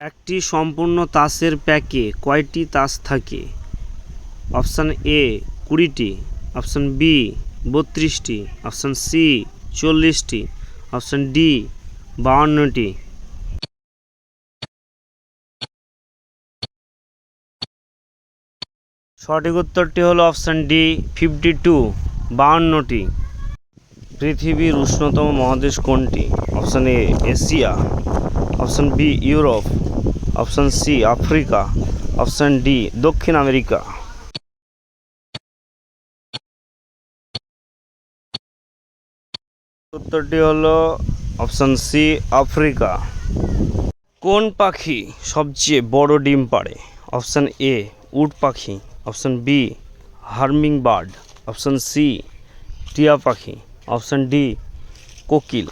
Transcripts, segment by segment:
একটি সম্পূর্ণ তাসের প্যাকে কয়টি তাস থাকে? অপশান এ কুড়িটি, অপশান বি বত্রিশটি, অপশান সি চল্লিশটি, অপশান ডি বাউান্নটি। সঠিক উত্তরটি হলো অপশান ডি ফিফটি টু, বাউান্নটি। পৃথিবীর উষ্ণতম মহাদেশ কোনটি? Option A Asia, option B Europe option C, Africa. Option D, দক্ষিণ আমেরিকা। উত্তরটি হলো অপশান সি, আফ্রিকা। কোন পাখি সবচেয়ে বড় ডিম পাড়ে? অপশান এ, উট পাখি। Option B hummingbird option C, টিয়া পাখি। অপশান ডি, কোকিল।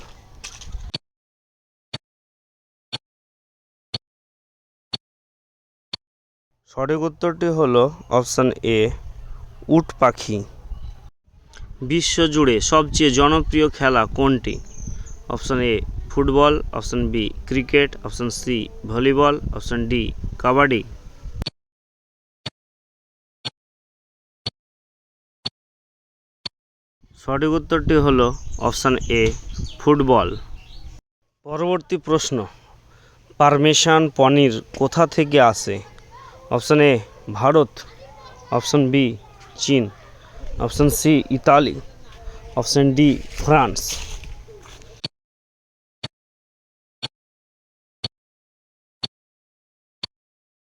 সঠিক উত্তরটি হলো অপশান এ, উট পাখি। বিশ্বজুড়ে সবচেয়ে জনপ্রিয় খেলা কোনটি? Option A, football, option B, cricket, option C, volleyball, option D, kabaddi. সঠিক উত্তরটি হলো অপশান এ, ফুটবল। পরবর্তী প্রশ্ন, পারমেশান পনির কোথা থেকে আসে? Option A Bharat option B চীন option C Italy option D France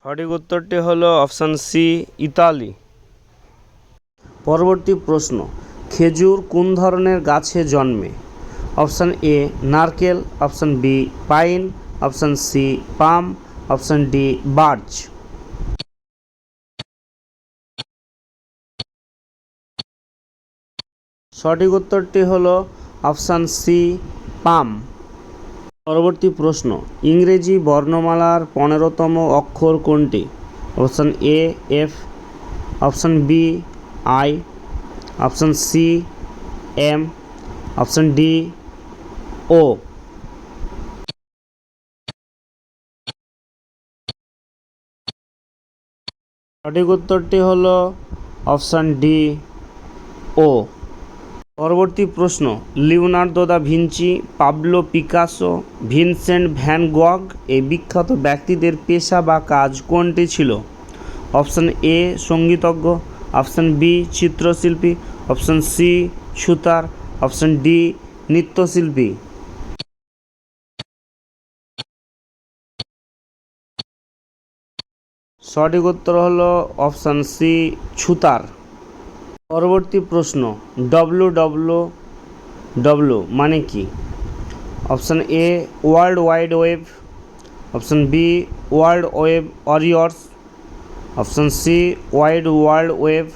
সঠিক উত্তরটি হলো অপশান সি ইতালি পরবর্তী প্রশ্ন, খেজুর কোন ধরনের গাছে জন্মে? অপশান এ নারকেল. Option B pine option C palm option D birch সঠিক উত্তরটি হলো অপশান সি, পাম। পরবর্তী প্রশ্ন, ইংরেজি বর্ণমালার পনেরোতম অক্ষর কোনটি? Option A, F. Option B, I. Option C, M. Option D, O. সঠিক উত্তরটি হলো অপশান ডি, ও। পরবর্তী প্রশ্ন। Leonardo da Vinci Pablo Picasso, Vincent van Gogh এই বিখ্যাত ব্যক্তিদের পেশা বা কাজ কোনটি ছিল? অপশান এ, সঙ্গীতজ্ঞ। অপশান বি, চিত্রশিল্পী। অপশান সি, সুতার। অপশান ডি, নৃত্যশিল্পী। সঠিক উত্তর হলো অপশান সি ছুতার পরবর্তী প্রশ্ন ডব্লু ডব্লু ডব্লু মানে কি? Option A world wide web option B world web warriors option C wide world web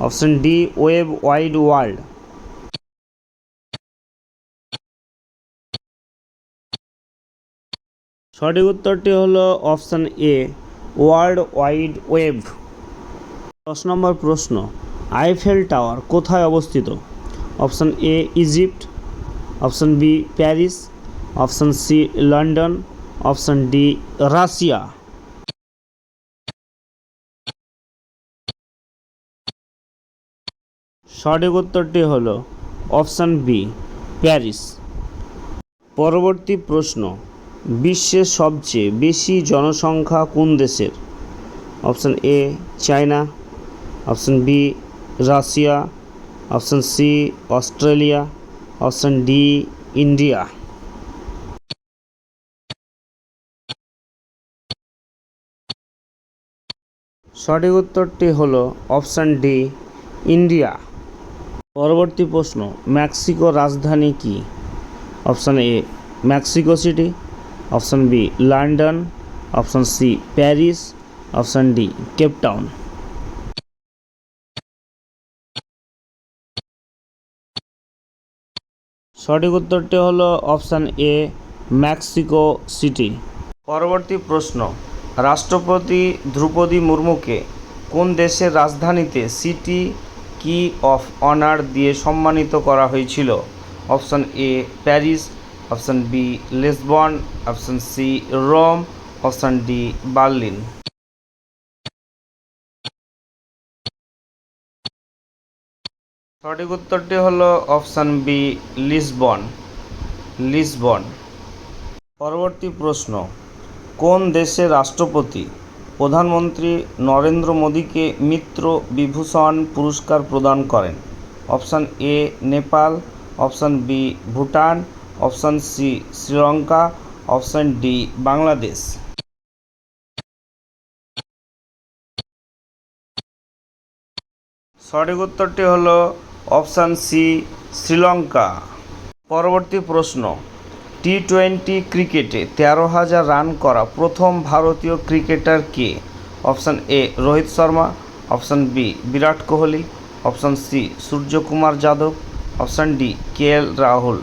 option D web wide world সঠিক উত্তরটি হলো option A world wide web দশ নম্বর প্রশ্ন আইফেল টাওয়ার কোথায় অবস্থিত? Option A, Egypt. Option B, Paris. Option C, London. Option D, Russia. সঠিক উত্তরটি হল অপশান বি, প্যারিস। পরবর্তী প্রশ্ন, বিশ্বের সবচেয়ে বেশি জনসংখ্যা কোন দেশের? Option A, China. Option B Russia, option C, Australia, option D, India. সঠিক উত্তরটি হলো অপশান ডি, ইন্ডিয়া। পরবর্তী প্রশ্ন, মেক্সিকো রাজধানী কি? Option A, Mexico city. Option B, London. Option C, Paris. Option D Cape Town সঠিক উত্তরটি হলো অপশান এ, মেক্সিকো সিটি। পরবর্তী প্রশ্ন, রাষ্ট্রপতি দ্রৌপদী মুর্মুকে কোন দেশের রাজধানীতে সিটি কি অফ অনার দিয়ে সম্মানিত করা হয়েছিল? Option A, Paris, option B, Lisbon, option C, Rome, option D, Berlin. সঠিক উত্তরটি হলো অপশান বি, লিসবন। লিসবন। পরবর্তী প্রশ্ন, কোন দেশের রাষ্ট্রপতি প্রধানমন্ত্রী নরেন্দ্র মোদীকে মিত্র বিভূষণ পুরস্কার প্রদান করেন? Option A, Nepal. Option B, Bhutan. Option C, Sri Lanka. Option D, Bangladesh. সঠিক উত্তরটি হলো অপশান সি, শ্রীলঙ্কা। পরবর্তী প্রশ্ন টি টোয়েন্টি ক্রিকেটে তেরো হাজার রান করা প্রথম ভারতীয় cricketer K? Option A, Rohit Sharma. Option B, Virat Kohli. Option C, Suryakumar Yadav. Option D, K L Rahul.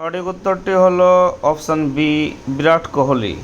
সঠিক উত্তরটি হলো অপশান বি, বিরাট কোহলি।